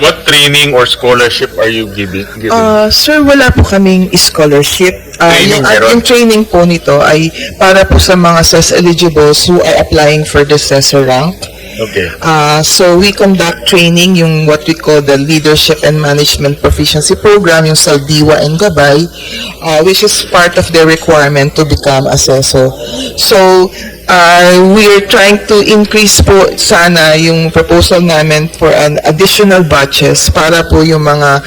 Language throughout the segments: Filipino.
what training or scholarship are you giving? giving? Uh, sir, wala po kaming scholarship. Uh, Training yung, meron? yung training po nito ay para po sa mga CES eligibles who are applying for the CESA rank. okay. Uh, so we conduct training, yung what we call the Leadership and Management Proficiency Program, yung Saldiwa and Gabay, uh, which is part of their requirement to become assessor. So uh, we are trying to increase po sana yung proposal namin for an additional batches para po yung mga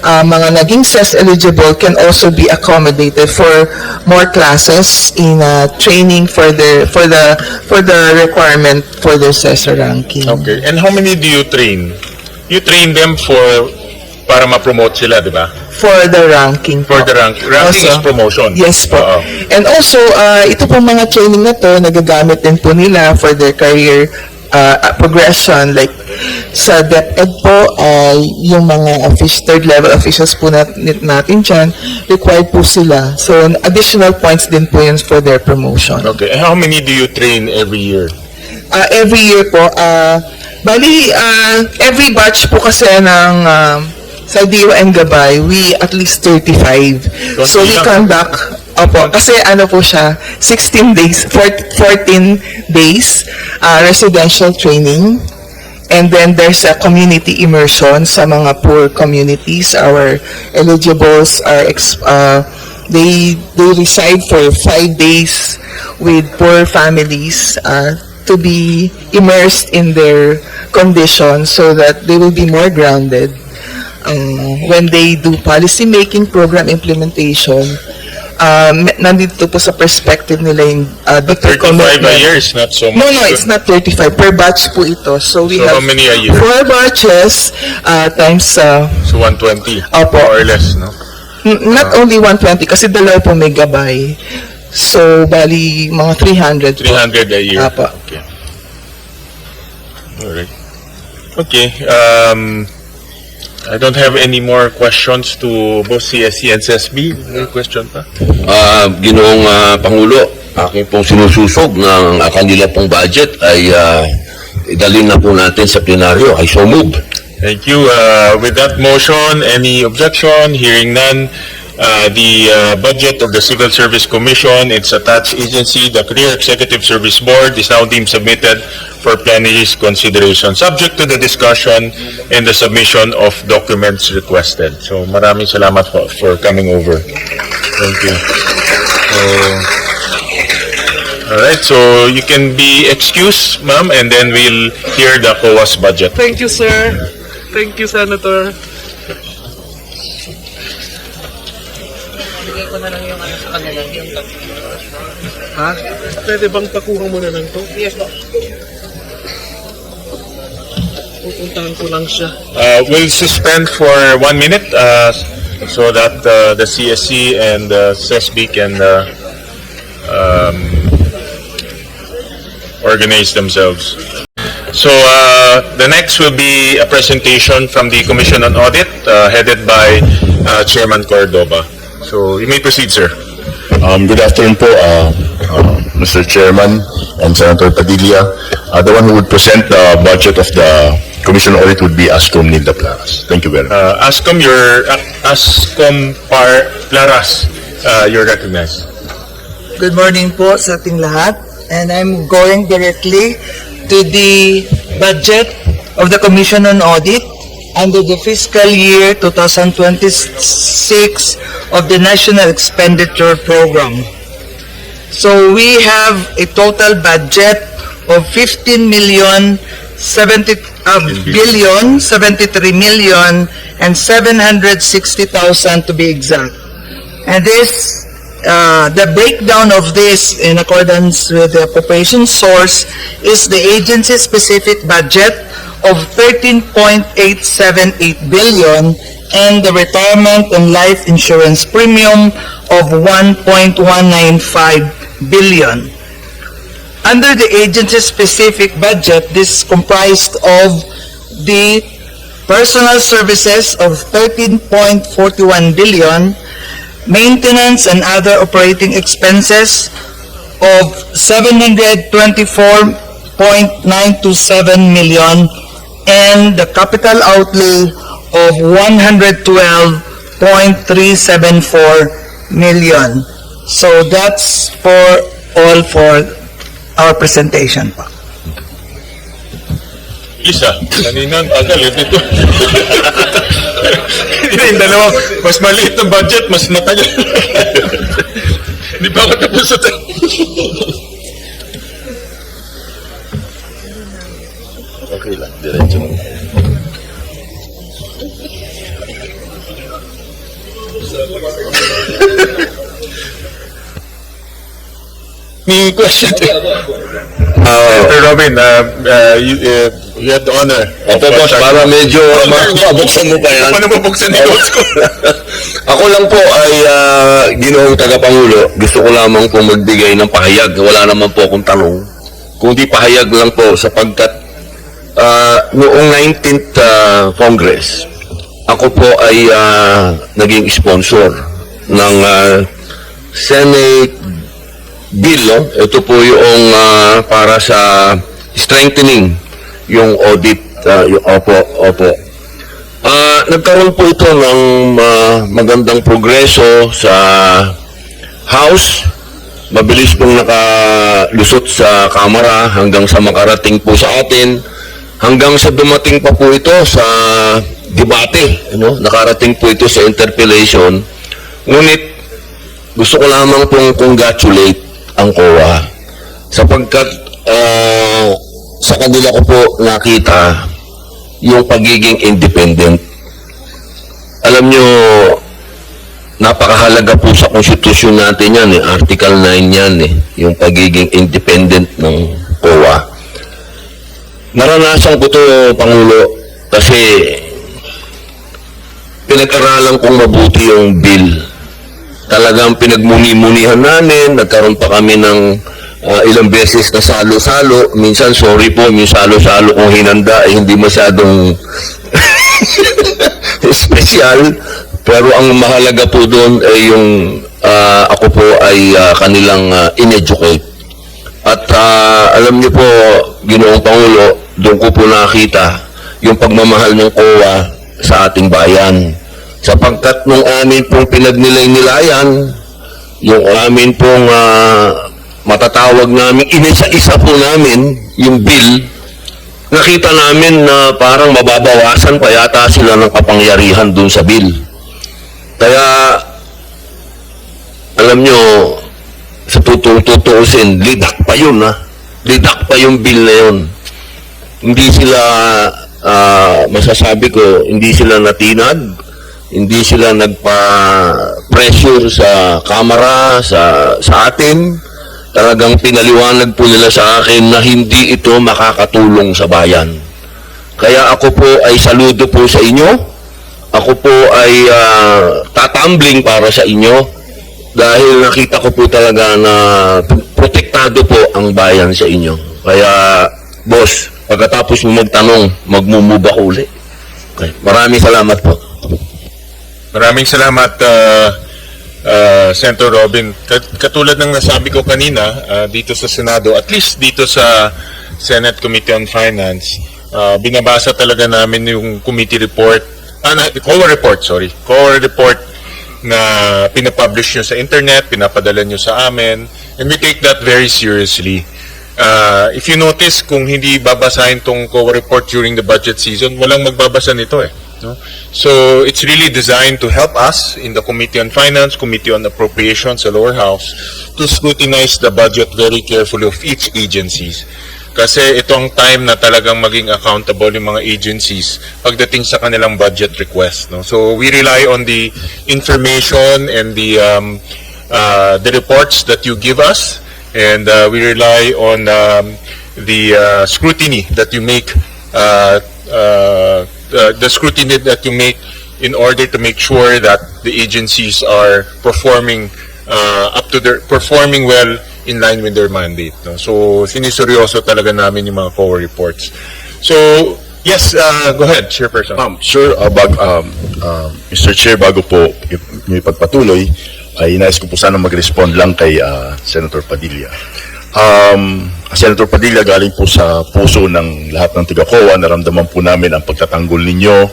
uh, mga naging CES eligible can also be accommodated for more classes in uh, training for the for the for the requirement for their CES ranking. Okay. And how many do you train? You train them for para ma-promote sila, di ba? For the ranking For po. the rank. Ranking is promotion. Yes po. Oo. And also, uh, ito po mga training na to, nagagamit din po nila for their career uh, progression. Like, sa DepEd po, uh, yung mga office, third level officials po nat- natin dyan, required po sila. So, additional points din po yun for their promotion. Okay. And how many do you train every year? Uh, every year po, uh, bali, uh, every batch po kasi ng um, sa and Gabay, we at least 35. So we conduct, opo, kasi ano po siya, 16 days, 14 14 days uh, residential training. And then there's a community immersion sa mga poor communities. Our eligibles are ex- uh, they they reside for five days with poor families uh, to be immersed in their conditions so that they will be more grounded um, when they do policy making program implementation. Um, nandito po sa perspective nila yung uh, the 35 a year is not so much. No, no, it's not 35. Per batch po ito. So we So how have many a year? four batches uh, times, uh, So 120. Opo. More or less, no? not only 120 kasi dalawa po gabay. So, bali, mga 300 po. 300 a year. Apo. Okay. Alright. Okay. Um, I don't have any more questions to both CSC and CSB. May question pa? Ah, Ginoong ah, Pangulo, aking pong sinususog ng ah, kanila pong budget ay ah, idalhin na po natin sa plenaryo. I so move. Thank you. Uh, with that motion, any objection? Hearing none. Uh, the uh, budget of the Civil Service Commission, its attached agency, the Career Executive Service Board, is now deemed submitted for plenary's consideration, subject to the discussion and the submission of documents requested. So maraming salamat for coming over. Thank you. So, all right, so you can be excused, ma'am, and then we'll hear the COA's budget. Thank you, sir. Thank you, Senator. Ha? Pwede bang pakuha mo na lang to? Yes, po. Pupuntahan ko lang siya. Uh, we'll suspend for one minute uh, so that uh, the CSC and uh, CESB can uh, um, organize themselves. So uh, the next will be a presentation from the Commission on Audit uh, headed by uh, Chairman Cordoba. So you may proceed, sir. Um, good afternoon po, uh, uh, Mr. Chairman and Senator Padilla. Uh, the one who would present the budget of the Commission on Audit would be Ascom Nilda Plaras. Thank you very much. Uh, Ascom, your uh, Ascom Par Plaras, uh, you're recognized. Good morning po sa ating lahat. And I'm going directly to the budget of the Commission on Audit under the fiscal year 2026 of the National Expenditure Program. So we have a total budget of 15 million 70 uh, billion 73 million and 760,000 to be exact. And this, uh, the breakdown of this in accordance with the appropriation source is the agency-specific budget of 13.878 billion and the retirement and life insurance premium of 1.195 billion. Under the agency-specific budget, this is comprised of the personal services of 13.41 billion, maintenance and other operating expenses of 724.927 million, and the capital outlay of 112.374 million. So that's for all for our presentation po. Isa, kanina ang tagal eh dito. Hindi yung dalawa, mas maliit ng budget, mas matagal. Hindi pa ako tapos sa Okay lang, diretso lang. May question. Ah, Sir Robin, uh, uh, you, uh, you had the honor. Opo, boss, para medyo mabuksan mo pa yan. Paano mabuksan yung notes ko? Ako lang po ay uh, ginoong tagapangulo. Gusto ko lamang po magbigay ng pahayag. Wala naman po akong tanong. Kundi pahayag lang po sapagkat ah, noong 19th ah, Congress, ako po ay ah, naging sponsor ng ah, Senate bill. No? Ito po yung ah, para sa strengthening yung audit. ah, yung, opo, opo. Ah, nagkaroon po ito ng ah, magandang progreso sa House. Mabilis pong nakalusot sa Kamara hanggang sa makarating po sa atin. Hanggang sa dumating pa po ito sa debate. Ano? Nakarating po ito sa interpellation. Ngunit gusto ko lamang pong congratulate ang COA sapagkat ah, sa kanila ko po nakita yung pagiging independent. Alam nyo, napakahalaga po sa konstitusyon natin yan eh. Article 9 yan eh. Yung pagiging independent ng COA. Naranasan ko to, Pangulo, kasi pinag-aralan kong mabuti yung bill. Talagang pinagmuni-munihan namin, nagkaroon pa kami ng ah, ilang beses na salo-salo. Minsan, sorry po, yung salo-salo kong hinanda ay hindi masyadong special. Pero ang mahalaga po doon ay yung ah, ako po ay ah, kanilang ah, in-educate. At ah, alam niyo po, Ginoong Pangulo, doon ko po nakita yung pagmamahal ng COA sa ating bayan. Sapagkat nung amin pong pinagnilay-nilayan, yung amin pong ah, matatawag namin, inisa-isa po namin yung bill, nakita namin na parang mababawasan pa yata sila ng kapangyarihan dun sa bill. Kaya, alam nyo, sa tututuusin, lidak pa yun ha. Lidak pa yung bill na yun. Hindi sila, ah, masasabi ko, hindi sila natinag, hindi sila nagpa-pressure sa kamera, sa, sa atin. Talagang pinaliwanag po nila sa akin na hindi ito makakatulong sa bayan. Kaya ako po ay saludo po sa inyo. Ako po ay ah, tatambling para sa inyo dahil nakita ko po talaga na protektado po ang bayan sa inyo. Kaya, boss, pagkatapos mo magtanong, magmumuba ko uli. Okay. Maraming salamat po. Maraming salamat, uh, uh, Senator Robin. Kat- Katulad ng nasabi ko kanina, uh, dito sa Senado, at least dito sa Senate Committee on Finance, uh, binabasa talaga namin yung committee report, ah, na- COA report, sorry, COA report na pinapublish nyo sa internet, pinapadala nyo sa amin, and we take that very seriously. Uh, if you notice, kung hindi babasahin tong COA report during the budget season, walang magbabasa nito eh. No? So, it's really designed to help us in the Committee on Finance, Committee on Appropriations sa lower house to scrutinize the budget very carefully of each agencies. Kasi ito ang time na talagang maging accountable yung mga agencies pagdating sa kanilang budget request. No? So we rely on the information and the um, uh, the reports that you give us, and uh, we rely on um, the uh, scrutiny that you make, uh, uh, the the scrutiny that you make in order to make sure that the agencies are performing uh, up to their performing well in line with their mandate. No? So siniseryoso talaga namin yung mga COA reports. So yes, uh, go ahead, Chairperson. Um, sir, uh, bag, um, um, Mr. Chair, bago po may pagpatuloy, ay nais ko po sana mag-respond lang kay uh, Senator Padilla. Um, Senator Padilla, galing po sa puso ng lahat ng tiga-COA, naramdaman po namin ang pagtatanggol ninyo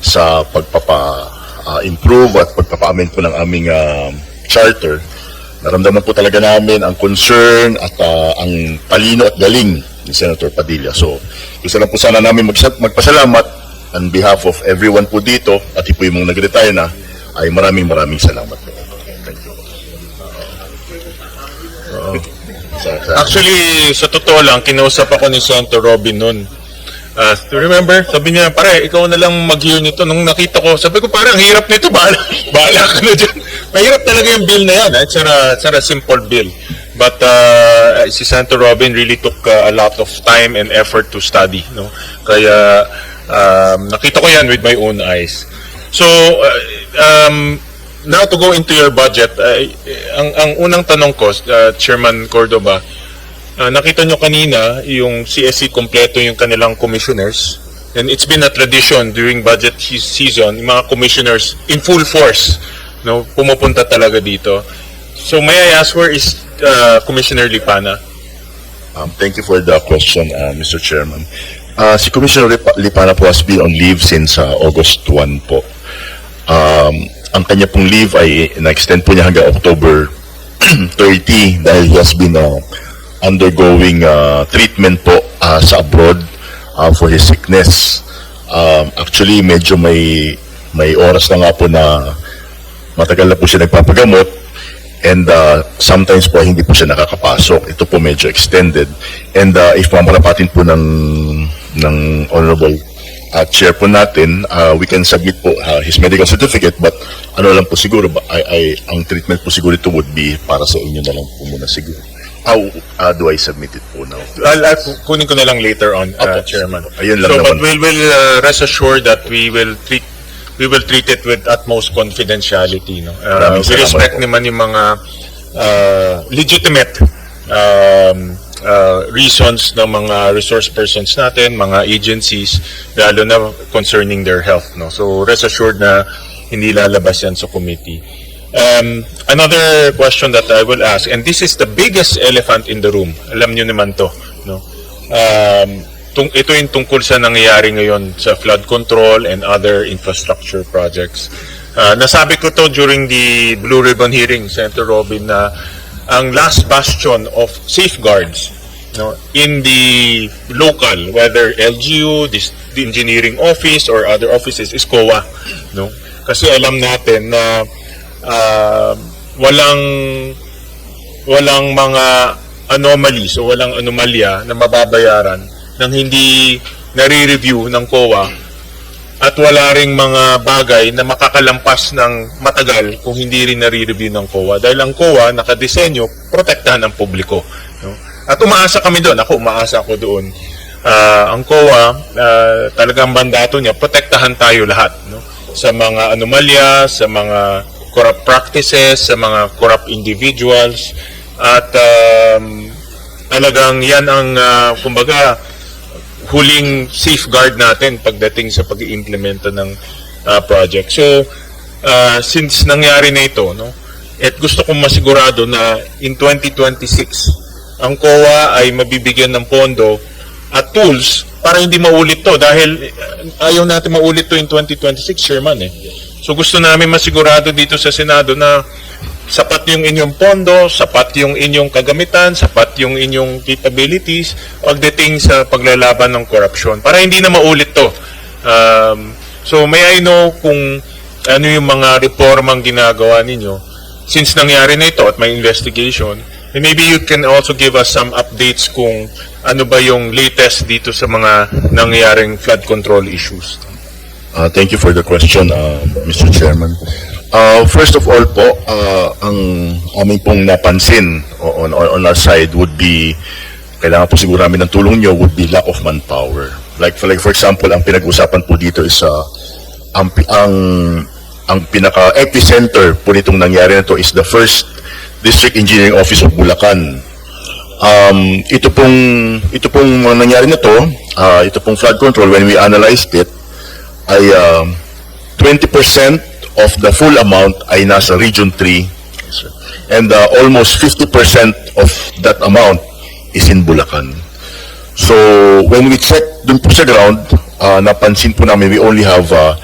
sa pagpapa-improve at pagpapa-amend po ng aming ah, charter. Naramdaman po talaga namin ang concern at ah, ang talino at galing ni Senator Padilla. So, gusto lang po sana namin magpasalamat on behalf of everyone po dito at po yung mga nag-retire na ay maraming maraming salamat po. Thank you. Sa- Actually, sa totoo lang, kinausap ako ni Senator Robin noon. Uh, remember, sabi niya, pare, ikaw na lang mag-hear nito. Nung nakita ko, sabi ko, pare, ang hirap nito, bahala, bahala ka na dyan. Mahirap talaga yung bill na yan. ah. It's, a, it's not a simple bill. But uh, si Senator Robin really took uh, a lot of time and effort to study. No? Kaya um, nakita ko yan with my own eyes. So, uh, um, now to go into your budget, uh, ang, ang unang tanong ko, uh, Chairman Cordoba, uh, nakita nyo kanina yung CSC kompleto yung kanilang commissioners. And it's been a tradition during budget se- season, yung mga commissioners in full force, no, pumupunta talaga dito. So may I ask where is uh, Commissioner Lipana? Um, thank you for the question, uh, Mr. Chairman. Uh, si Commissioner Lip- Lipana po has been on leave since uh, August 1 po. Um, ang kanya pong leave ay na-extend po niya hanggang October 30 dahil he has been uh, undergoing uh, treatment po uh, sa abroad uh, for his sickness. Um, actually, medyo may may oras na nga po na matagal na po siya nagpapagamot and uh, sometimes po hindi po siya nakakapasok. Ito po medyo extended. And uh, if mamarapatin po ng, ng honorable uh, chair po natin, uh, we can submit po uh, his medical certificate but ano lang po siguro, ba, ay, ay, ang treatment po siguro ito would be para sa inyo na lang po muna siguro. How uh, do I submit it po now? I'll, I'll, kunin ko na lang later on, uh, Opo. Chairman. Ayun lang so, but naman. we'll, we'll uh, rest assured that we will treat we will treat it with utmost confidentiality. No? Uh, we respect po. naman yung mga uh, legitimate um, uh, reasons ng mga resource persons natin, mga agencies, lalo na concerning their health. No? So rest assured na hindi lalabas yan sa committee. Um, another question that I will ask, and this is the biggest elephant in the room. Alam niyo naman to, no? Um, tung, ito yung tungkol sa nangyayari ngayon sa flood control and other infrastructure projects. Uh, nasabi ko to during the Blue Ribbon hearing, Senator Robin, na ang last bastion of safeguards no, in the local, whether LGU, this, the engineering office, or other offices, is COA. No? Kasi alam natin na uh, walang walang mga anomalies o walang anomalya na mababayaran nang hindi nare-review ng COA at wala ring mga bagay na makakalampas ng matagal kung hindi rin nare-review ng COA. Dahil ang COA nakadesenyo protektahan ng publiko no? at umaasa kami doon. Ako umaasa ako doon. Ah, ang COA ah, talagang mandato niya protektahan tayo lahat no? Sa mga anomalya sa mga corrupt practices sa mga corrupt individuals. At um, talagang yan ang ah, kumbaga huling safeguard natin pagdating sa pag-iimplemento ng ah, project. So, ah, since nangyari na ito, no, at gusto kong masigurado na in 2026, ang COA ay mabibigyan ng pondo at tools para hindi maulit to dahil ah, ayaw natin maulit to in 2026, Chairman eh. So gusto namin masigurado dito sa Senado na sapat yung inyong pondo, sapat yung inyong kagamitan, sapat yung inyong capabilities pagdating sa paglalaban ng korupsyon para hindi na maulit to. Um, so may I know kung ano yung mga reformang ginagawa ninyo since nangyari na ito at may investigation and maybe you can also give us some updates kung ano ba yung latest dito sa mga nangyaring flood control issues. Uh, thank you for the question, uh, Mr. Chairman. Uh, first of all po, uh, ang aming pong napansin on, on, on our side would be, kailangan po siguro namin ng tulong nyo, would be lack of manpower. Like, for, like for example, ang pinag-usapan po dito is uh, ang, ang, ang pinaka-epicenter po nitong nangyari na to is the first District Engineering Office of Bulacan. Um, ito pong ito pong nangyari na to, uh, ito pong flood control when we analyzed it ay um, 20% of the full amount ay nasa Region 3 and uh, almost 50% of that amount is in Bulacan. So, when we check dun po sa ground, uh, napansin po namin we only have uh,